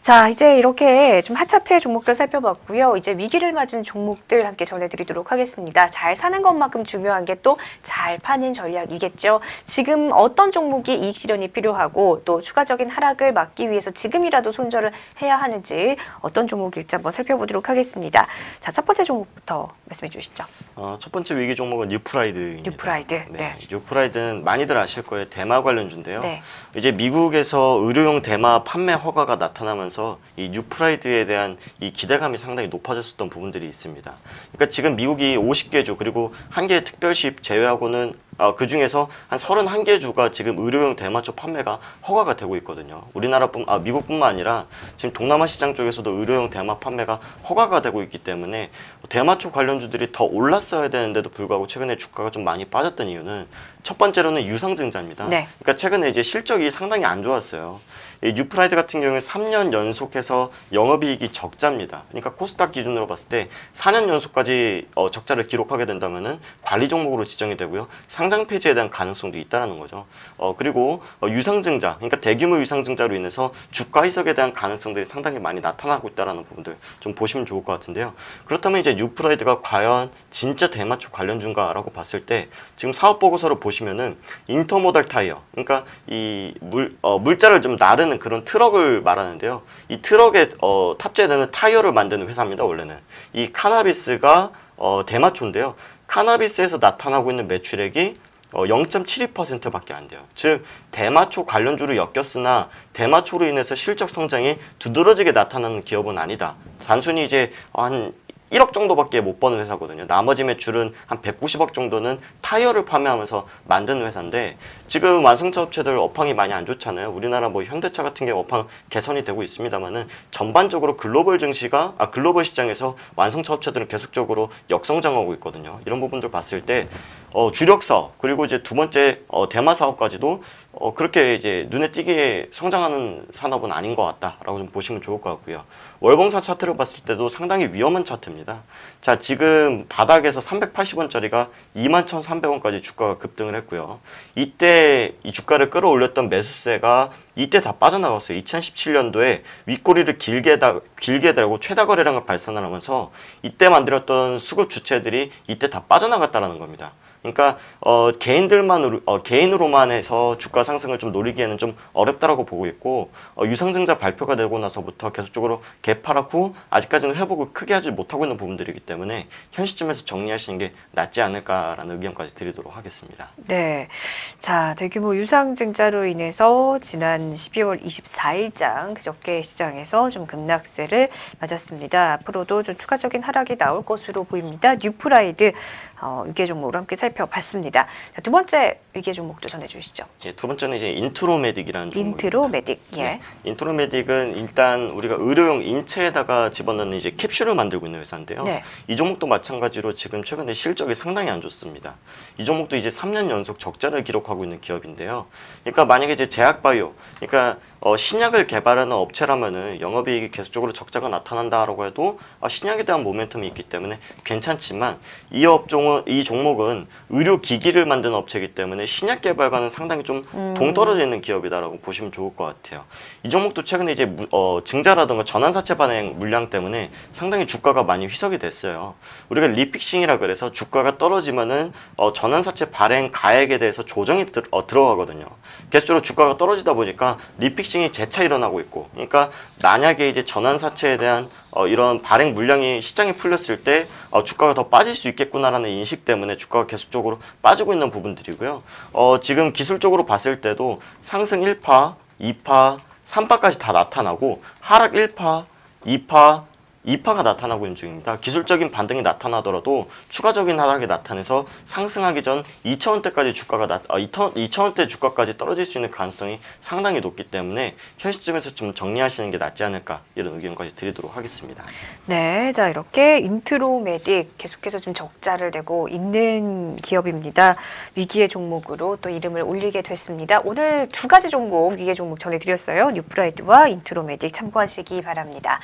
자, 이제 이렇게 좀 핫차트의 종목들 살펴봤고요. 이제 위기를 맞은 종목들 함께 전해드리도록 하겠습니다. 잘 사는 것만큼 중요한 게 또 잘 파는 전략이겠죠. 지금 어떤 종목이 이익 실현이 필요하고 또 추가적인 하락을 막기 위해서 지금이라도 손절을 해야 하는지 어떤 종목일지 한번 살펴보도록 하겠습니다. 자, 첫 번째 종목부터 말씀해 주시죠. 어, 첫 번째 위기 종목은 뉴프라이드입니다. 뉴프라이드. 네. 네. 뉴프라이드는 많이들 아실 거예요. 대마 관련주인데요. 네. 이제 미국에서 의료용 대마 판매 허가가 나타나면서 이 뉴프라이드에 대한 이 기대감이 상당히 높아졌었던 부분들이 있습니다. 그러니까 지금 미국이 50개 주 그리고 한개 특별시 제외하고는 어, 그 중에서 한 31개 주가 지금 의료용 대마초 판매가 허가가 되고 있거든요. 우리나라뿐 아 미국뿐만 아니라 지금 동남아 시장 쪽에서도 의료용 대마 판매가 허가가 되고 있기 때문에 대마초 관련주들이 더 올랐어야 되는데도 불구하고 최근에 주가가 좀 많이 빠졌던 이유는 첫 번째로는 유상증자입니다. 네. 그러니까 최근에 이제 실적이 상당히 안 좋았어요. 이 뉴프라이드 같은 경우에 3년 연속해서 영업이익이 적자입니다. 그러니까 코스닥 기준으로 봤을 때 4년 연속까지 어, 적자를 기록하게 된다면은 관리 종목으로 지정이 되고요. 상장 폐지에 대한 가능성도 있다라는 거죠. 어, 그리고 어, 유상증자, 그러니까 대규모 유상증자로 인해서 주가 희석에 대한 가능성들이 상당히 많이 나타나고 있다라는 부분들 좀 보시면 좋을 것 같은데요. 그렇다면 이제 뉴프라이드가 과연 진짜 대마초 관련주인가라고 봤을 때 지금 사업 보고서를 보시면은 인터모달 타이어, 그러니까 이 물, 어, 물자를 좀 나르는 그런 트럭을 말하는데요. 이 트럭에 어, 탑재되는 타이어를 만드는 회사입니다. 원래는 이 카나비스가 어, 대마초인데요. 카나비스에서 나타나고 있는 매출액이 어, 0.72%밖에 안 돼요. 즉 대마초 관련주로 엮였으나 대마초로 인해서 실적 성장이 두드러지게 나타나는 기업은 아니다. 단순히 이제 한 1억 정도밖에 못 버는 회사거든요. 나머지 매출은 한 190억 정도는 타이어를 판매하면서 만드는 회사인데 지금 완성차 업체들 업황이 많이 안 좋잖아요. 우리나라 뭐 현대차 같은 경우 업황 개선이 되고 있습니다만은 전반적으로 글로벌 증시가 아 글로벌 시장에서 완성차 업체들은 계속적으로 역성장하고 있거든요. 이런 부분들 봤을 때 어, 주력 사업 그리고 이제 두 번째 어, 대마 사업까지도 어, 그렇게 이제 눈에 띄게 성장하는 산업은 아닌 것 같다라고 좀 보시면 좋을 것 같고요. 월봉사 차트를 봤을 때도 상당히 위험한 차트입니다. 자, 지금 바닥에서 380원짜리가 21,300원까지 주가가 급등을 했고요. 이때 이 주가를 끌어올렸던 매수세가 이때 다 빠져나갔어요. 2017년도에 윗꼬리를 길게 다, 길게 달고 최다 거래량을 발산을 하면서 이때 만들었던 수급 주체들이 이때 다 빠져나갔다라는 겁니다. 그러니까 어, 개인들만 어, 개인으로만 해서 주가 상승을 좀 노리기에는 좀 어렵다라고 보고 있고 어, 유상증자 발표가 되고 나서부터 계속적으로 개파랗고 아직까지는 회복을 크게 하지 못하고 있는 부분들이기 때문에 현 시점에서 정리하시는 게 낫지 않을까라는 의견까지 드리도록 하겠습니다. 네. 자, 대규모 유상증자로 인해서 지난 12월 24일장 그저께 시장에서 좀 급락세를 맞았습니다. 앞으로도 좀 추가적인 하락이 나올 것으로 보입니다. 뉴프라이드 어, 위계 종목으로 함께 살펴봤습니다. 자, 두 번째 위계 종목도 전해주시죠. 예, 두 번째는 이제 인트로메딕이라는 종목. 인트로메딕. 예. 네. 인트로메딕은 일단 우리가 의료용 인체에다가 집어넣는 이제 캡슐을 만들고 있는 회사인데요. 네. 이 종목도 마찬가지로 지금 최근에 실적이 상당히 안 좋습니다. 이 종목도 이제 3년 연속 적자를 기록하고 있는 기업인데요. 그러니까 만약에 이제 제약바이오, 그러니까 어, 신약을 개발하는 업체라면은 영업이익이 계속적으로 적자가 나타난다라고 해도 아, 신약에 대한 모멘텀이 있기 때문에 괜찮지만 이 업종은 이 종목은 의료 기기를 만드는 업체이기 때문에 신약 개발과는 상당히 좀 음. 동떨어져 있는 기업이다라고 보시면 좋을 것 같아요. 이 종목도 최근에 이제 무- 어, 증자라든가 전환사채 발행 물량 때문에 상당히 주가가 많이 희석이 됐어요. 우리가 리픽싱이라 그래서 주가가 떨어지면은 어, 전환사채 발행 가액에 대해서 조정이 들, 어, 들어가거든요. 계속적으로 주가가 떨어지다 보니까 리픽싱이 재차 일어나고 있고, 그러니까 만약에 이제 전환사채에 대한 어, 이런 발행 물량이 시장에 풀렸을 때 어, 주가가 더 빠질 수 있겠구나라는 인식 때문에 주가가 계속적으로 빠지고 있는 부분들이고요. 어, 지금 기술적으로 봤을 때도 상승 1파, 2파, 3파까지 다 나타나고 하락 1파, 2파, 2파가 나타나고 있는 중입니다. 기술적인 반등이 나타나더라도 추가적인 하락이 나타나서 상승하기 전 2차원대까지 주가가 나, 아, 2차원대 주가까지 떨어질 수 있는 가능성이 상당히 높기 때문에 현 시점에서 좀 정리하시는 게 낫지 않을까 이런 의견까지 드리도록 하겠습니다. 네, 자 이렇게 인트로메딕 계속해서 좀 적자를 내고 있는 기업입니다. 위기의 종목으로 또 이름을 올리게 됐습니다. 오늘 두 가지 종목 위기의 종목 전해드렸어요. 뉴프라이드와 인트로메딕 참고하시기 바랍니다.